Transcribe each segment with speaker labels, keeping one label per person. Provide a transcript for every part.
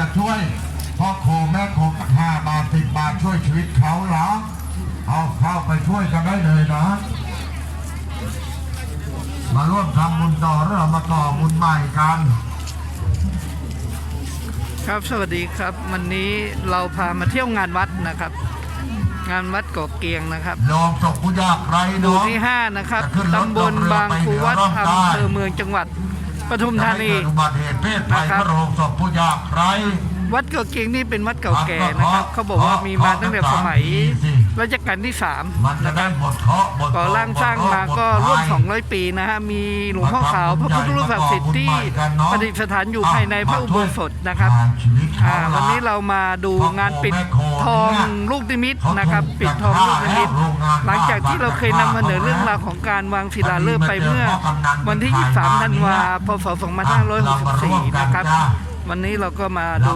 Speaker 1: จะช่วยพ่อโคแม่โคกับห้าบาทสิบบาทช่วยชีวิตเขาเหรอเอาเข้าไปช่วยกันได้เลยนะ มาร่วมทำบุญต่อแล้วเรามาต่อบุญใหม่กัน
Speaker 2: ครับสวัสดีครับวันนี้เราพามาเที่ยวงานวัดนะครับ งานวัดเกาะเกียงนะครับ
Speaker 1: ยอมตกผู้ยากไร้
Speaker 2: หมู่
Speaker 1: น้อง
Speaker 2: ที่5นะครับ
Speaker 1: จะขึ้นรถ
Speaker 2: ตำบลบางครูวัด
Speaker 1: ลงเรือไปเหนือร่องใต้
Speaker 2: อำเภอเมืองจังหวัด ปทุมธานี
Speaker 1: จะให้เกิดอุบัติเหตุเพศภัย
Speaker 2: นะครับ
Speaker 1: พระโรงศพผู้ยากไร้
Speaker 2: วัดเก่าเกียงนี่เป็นวัดเก่าแก่นะครับ เขาบอกว่ามีมาตั้งแต่สมัยรัชกาลที่
Speaker 1: มัน
Speaker 2: 3
Speaker 1: จะ
Speaker 2: นะครับก่อร่างสร้างมาก็ร่วม 200 ปีนะฮะมีหลวงพ่อขาวพระพุทธรูปศักดิ์สิทธิ์ที่ประดิษฐานอยู่ภายในพระอุโบสถนะครับวันนี้เรามาดูงานปิดทองลูกนิมิตนะครับ ปิดทองลูกนิมิตหลังจากที่เราเคยนำเสนอเรื่องราวของการวางศิลาฤกษ์ไปเมื่อ วันที่ 23 ธันวาพศ 2564 นะครับ วันนี้เราก็มาดู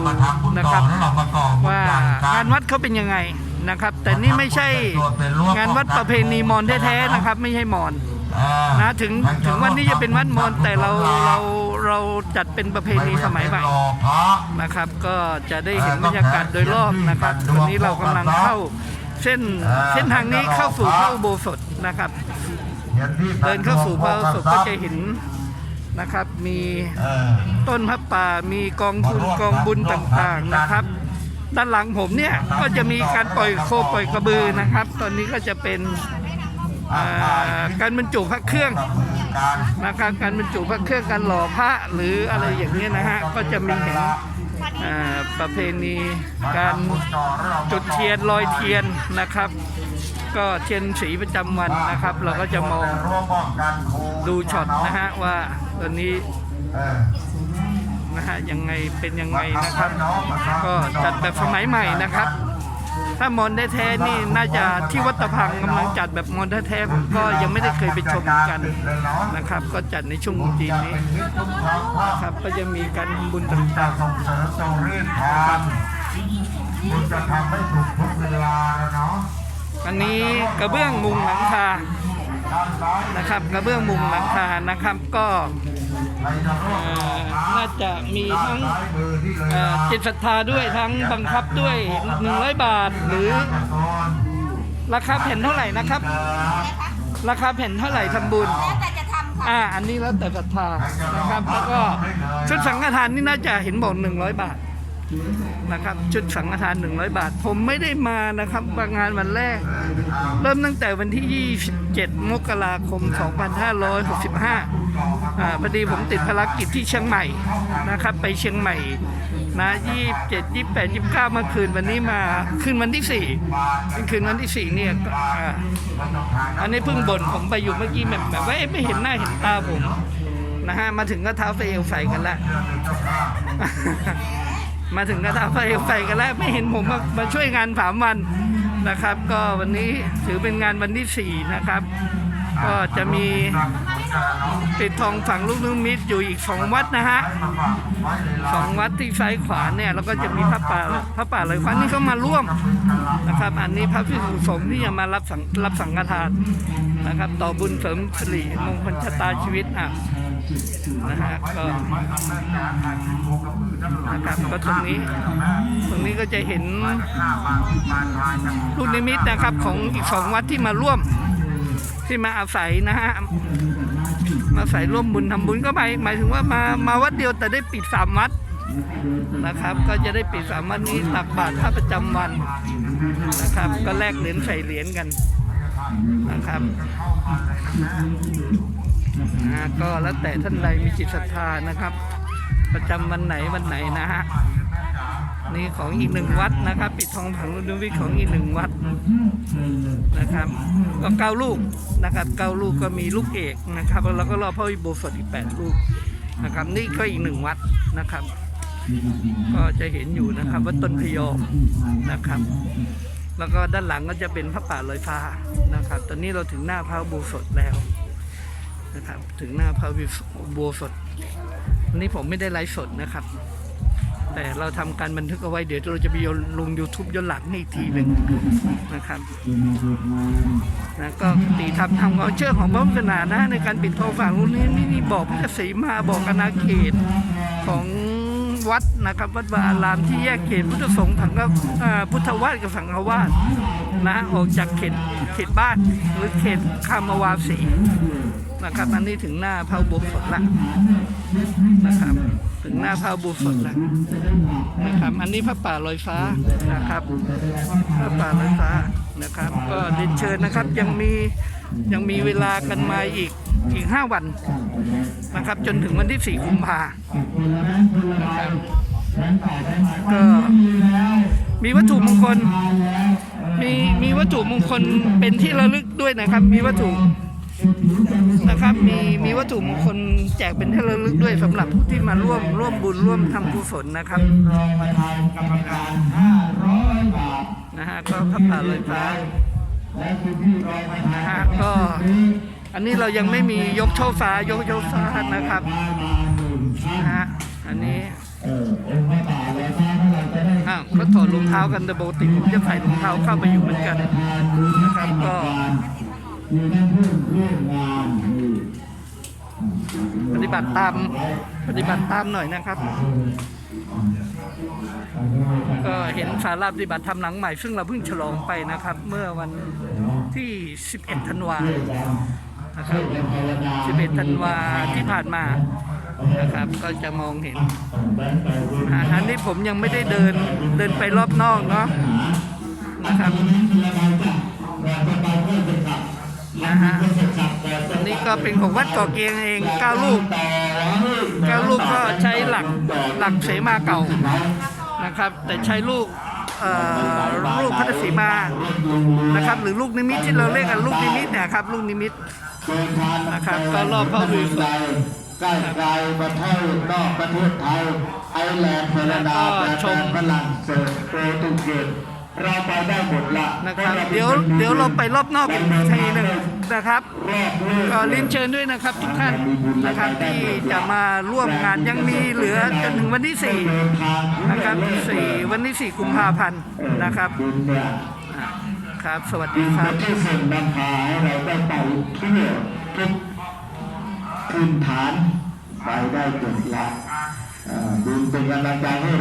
Speaker 2: นะครับว่างานวัดเขาเป็นยังไงนะครับ แต่นี่ไม่ใช่งานวัดประเพณีมอญแท้ๆนะครับ ไม่ใช่มอญนะถึงถึงวันนี้จะเป็นวัดมอญแต่เราเราเราจัดเป็นประเพณีสมัยใหม่นะครับ ก็จะได้เห็นบรรยากาศโดยรอบนะครับวันนี้เรากำลังเข้าเส้นเส้นทางนี้เข้าสู่พระอุโบสถนะครับ เดินเข้าสู่พระอุโบสถก็จะเห็น นะครับ มีต้นพระป่ามีกองทุนกองบุญต่างๆนะครับ ด้านหลังผมเนี่ยก็จะมีการปล่อยโคปล่อยกระบือนะครับ ตอนนี้ก็จะเป็นอ่าการบรรจุพระเครื่องนะครับการบรรจุพระเครื่องการหล่อพระหรืออะไรอย่างนี้ยนะฮะก็จะมีเห็นอ่าประเพณีการจุดเทียนลอยเทียนนะครับ ก็เทียนสีประจำวันนะครับ เราก็จะมองดูช็อตนะฮะว่า ตอนนี้นะฮะยังไงเป็นยังไงนะครับ ก็จัดแบบสมัยใหม่นะครับ ถ้ามอนแท้ๆนี่น่าจะที่วัดตะพังกำลังจัดแบบมอนแท้ๆผมก็ยังไม่ได้เคยไปชมเหมือนกันนะครับ ก็จัดในช่วงตรุษจีนนี้นะครับก็จะมีการทำบุญต่าง
Speaker 1: ส่งเสริมตรงเรื่องทางคุณจะทำให้ถูกทุกเวลาแล้วเนาะ
Speaker 2: ๆอันนี้กระเบื้องมุงหลังคา
Speaker 1: ด้า นซ้าย
Speaker 2: นะครับกระเบื้องมุงหลังคานะครับก็
Speaker 1: ใครจะร่วม
Speaker 2: เอ่อน่าจะมีทั้ง
Speaker 1: ซ้ายมือที่เลย
Speaker 2: เอ่อ
Speaker 1: นะ
Speaker 2: จิตศรัทธาด้วยทั้งบังคับด้วย 100 บาทหรือ ราคาแผ่นเท่าไหร่นะครับ ราคาแผ่นเท่าไหร่ทำบุญ
Speaker 3: แล้วแต่จะทำค่ะ
Speaker 2: อ่าอันนี้แล้วแต่ศรัทธานะครับแล้วก็ชุดสังฆทานนี่น่าจะเห็นบอก100 บาท นะครับ ชุดสังฆทาน 100 บาท ผมไม่ได้มานะครับงานวันแรก เริ่มตั้งแต่วันที่ 27 มกราคม 2565อ่าพอดีผมติดภารกิจที่เชียงใหม่นะครับ ไปเชียงใหม่นะ27 28 29เมื่อคืนวันนี้มาคืนวันที่ 4 เป็นคืนวันที่ 4 เนี่ยอ่าอันนี้เพิ่งบ่นผมไปอยู่เมื่อกี้แบบแบบว่าเอ๊ะไม่เห็นหน้าเห็นตาผมนะฮะมาถึงก็เท้าเฟลใส่กันล้ว มาถึงก็เท้าเฟลใส่กันแล้วไม่เห็นผมมามาช่วยงานสามวันนะครับ ก็วันนี้ถือเป็นงานวันที่สี่นะครับ ก็จะมีปิดทองฝังลูกนิมิตอยู่อีกสองวัดนะฮะสองวัดที่ซ้ายขวาเนี่ยแล้วก็จะมีพระป่าพระป่าเลยควันนี่ก็มาร่วมนะครับ อันนี้พระพิสุสงฆ์ที่จะมารับสังรับสังฆทานนะครับ ต่อบุญเสริมสิริมงคลชะตาชีวิตอะ นะฮะก็นะครับก็ตรงนี้ ตรงนี้ก็จะเห็นลูกนิมิตนะครับของอีกสองวัดที่มาร่วม ที่มาอาศัยนะฮะมาอาศัยร่วมบุญทำบุญก็หมายหมายถึงว่ามามาวัดเดียวแต่ได้ปิดสามวัดนะครับ ก็จะได้ปิดสามวันนี้ตักบาตรพระประจำวันนะครับ ก็แลกเหรียญใส่เหรียญกันนะครับ อ่าก็แล้วแต่ท่านใดมีจิตศรัทธานะครับ ประจำวันไหนวันไหนนะฮะนี่ของอีกหนึ่งวัดนะครับ ปิดทองผังรุ่นวิทของอีกหนึ่งวัดนะครับ ก็เก้าลูกนะครับเก้าลูกก็มีลูกเอกนะครับ แล้วก็รอพระวิโบสถอีกแปดลูกนะครับ นี่ก็อีกหนึ่งวัดนะครับ ก็จะเห็นอยู่นะครับว่าต้นพยอมนะครับ แล้วก็ด้านหลังก็จะเป็นพระป่าลอยฟ้านะครับ ตอนนี้เราถึงหน้าพระอุโบสถแล้ว นะครับ ถึงหน้าพระอุโบสถวันนี้ผมไม่ได้ไลฟ์สดนะครับ แต่เราทำการบันทึกเอาไว้เดี๋ยวเราจะไปลง YouTube ย้อนหลังให้อีกทีหนึ่งนะครับนะก็ตีทำทำควาเชื่อของพระพุทธศาสนานะในการปิดทองฝั่งรุ่นนี้นี่นี่บอกพระศรีมาบอกอนาเขตของวัดนะครับวัดวาอารามที่แยกเขตพุทธสงฆ์สังฆอ่าพุทธวาสกับสังฆวาสนะออกจากเขตเขตบ้านหรือเขตคามาวาสี นะครับ อันนี้ถึงหน้าพระอุโบสถละนะครับ ถึงหน้าพระอุโบสถละนะครับ อันนี้พระป่าลอยฟ้านะครับพระป่าลอยฟ้านะครับ ก็เรียนเชิญนะครับยังมียังมีเวลากันมาอีกอีกห้าวันนะครับ จนถึงวันที่สี่กุมภานะครับก็มีวัตถุมงคล มีมีวัตถุมงคลเป็นที่ระลึกด้วยนะครับ มีวัตถุ นะครับมีมีวัตถุมงคลแจกเป็นที่ระลึกด้วยสำหรับผู้ที่มาร่วมร่วมบุญร่วมทำกุศลนะครับ
Speaker 3: รองประธานกรรมการ500บาท
Speaker 2: นะฮะก็พระป่าลอยฟ้า
Speaker 3: และคุณพี่รองประธานะ
Speaker 2: ฮะก็อันนี้เรายังไม่มียกโชว์ฟ้ายกโชว์ฟ้านะครับ
Speaker 3: นะ
Speaker 2: ฮะอันนี้
Speaker 3: เออองค์พระป่าเลยฟ้าเท่าไหร่จะได้
Speaker 2: อ้าวก็ถอดรองเท้ากันแต่ปกติผมจะใส่รองเท้าเข้าไปอยู่เหมือนกัน
Speaker 3: ประธานดูที่กรร
Speaker 2: ปฏิบัติตามปฏิบัติตามหน่อยนะครับ ก็เห็นสาราปฏิบัติธรรมหลังใหม่ ซึ่งเราเพิ่งฉลองไปนะครับ เมื่อวันที่ 11 ธันวานะครับ11 ธันวาที่ผ่านมานะครับก็จะมองเห็นอันนี้ผมยังไม่ได้เดินเดินไปรอบนอกเนาะนะครับ นะฮะอันนี้ก็เป็นของวัดเกาะเกียงเองเก้าลูกเก้าลูกก็ใช้หลักหลักเสมาเก่านะครับ แต่ใช้ลูกเอ่อลูกพัทสีมานะครับ หรือลูกนิมิตที่เราเรียกกันลูกนิมิตเนี่ยครับลูกนิมิตนะครับ ก็รอบพระอุโบสถ
Speaker 3: ใกล้ไกลประเทศนอกประเทศไทยไอร์แลนด์แคนาดา
Speaker 2: แล้วก็
Speaker 3: ประ
Speaker 2: ช
Speaker 3: เท
Speaker 2: ม
Speaker 3: ศฝรั่งเศสโปรตุเกส เราไปได้หมดละ
Speaker 2: นะครับ เดี๋ยวเดี๋ยวเราไปรอบนอกอีกทีหนึ่งนะครับ
Speaker 3: รอบโลก
Speaker 2: ก็เรียนเชิญด้วยนะครับทุกท่านนะครับที่จะมาร่วมงานยังมีเหลือจนถึงวันที่
Speaker 3: เดินทาง
Speaker 2: 4นะครับสี่วันที่4กุมภาพันธ์นะครับ
Speaker 3: บุญเนี่ย
Speaker 2: อ่าครับ สวัส
Speaker 3: บุ
Speaker 2: ดี
Speaker 3: ญ
Speaker 2: ครั
Speaker 3: ไม่
Speaker 2: บ
Speaker 3: ใช่ส่งนำพาให้เราได้ไปเที่ยวทุกพื้นฐานไปได้จบละเอ่อบุญเป็นกำลังใจให้